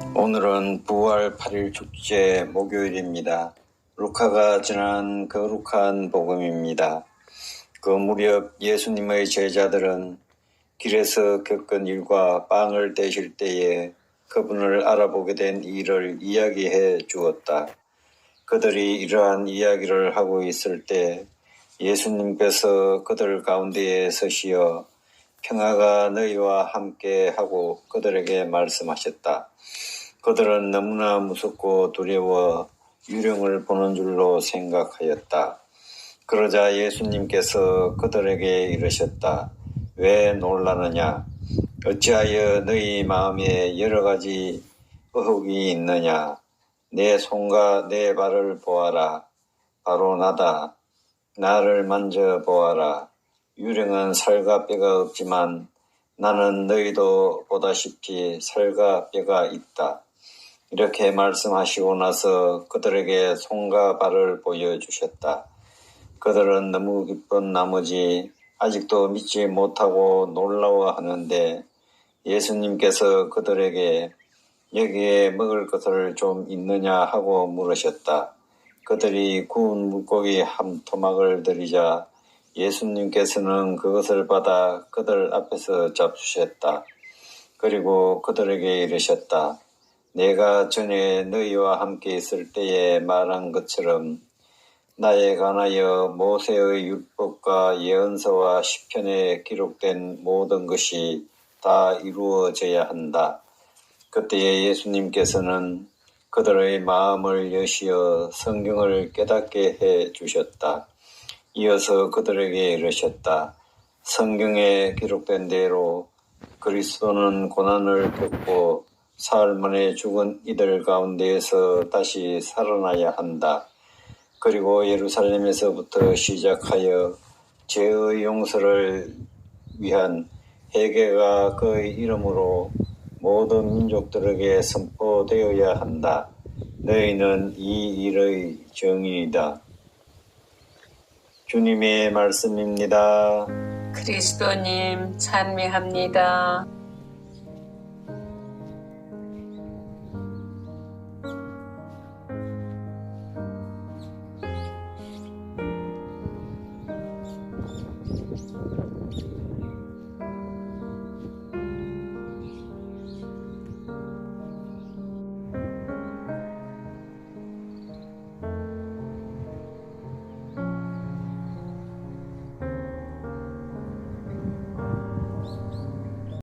오늘은 부활 8일 축제 목요일입니다. 루카가 전한 거룩한 복음입니다. 그 무렵 예수님의 제자들은 길에서 겪은 일과 빵을 떼실 때에 그분을 알아보게 된 일을 이야기해 주었다. 그들이 이러한 이야기를 하고 있을 때 예수님께서 그들 가운데에 서시어 평화가 너희와 함께 하고 그들에게 말씀하셨다. 그들은 너무나 무섭고 두려워 유령을 보는 줄로 생각하였다. 그러자 예수님께서 그들에게 이르셨다. 왜 놀라느냐? 어찌하여 너희 마음에 여러 가지 의혹이 있느냐? 내 손과 내 발을 보아라. 바로 나다. 나를 만져보아라. 유령은 살과 뼈가 없지만 나는 너희도 보다시피 살과 뼈가 있다. 이렇게 말씀하시고 나서 그들에게 손과 발을 보여주셨다. 그들은 너무 기쁜 나머지 아직도 믿지 못하고 놀라워하는데 예수님께서 그들에게 여기에 먹을 것을 좀 있느냐 하고 물으셨다. 그들이 구운 물고기 한 토막을 들이자 예수님께서는 그것을 받아 그들 앞에서 잡수셨다. 그리고 그들에게 이르셨다. 내가 전에 너희와 함께 있을 때에 말한 것처럼 나에 관하여 모세의 율법과 예언서와 시편에 기록된 모든 것이 다 이루어져야 한다. 그때에 예수님께서는 그들의 마음을 여시어 성경을 깨닫게 해 주셨다. 이어서 그들에게 이르셨다. 성경에 기록된 대로 그리스도는 고난을 겪고 사흘 만에 죽은 이들 가운데에서 다시 살아나야 한다. 그리고 예루살렘에서부터 시작하여 죄의 용서를 위한 회개가 그의 이름으로 모든 민족들에게 선포되어야 한다. 너희는 이 일의 정의이다. 주님의 말씀입니다. 그리스도님 찬미합니다.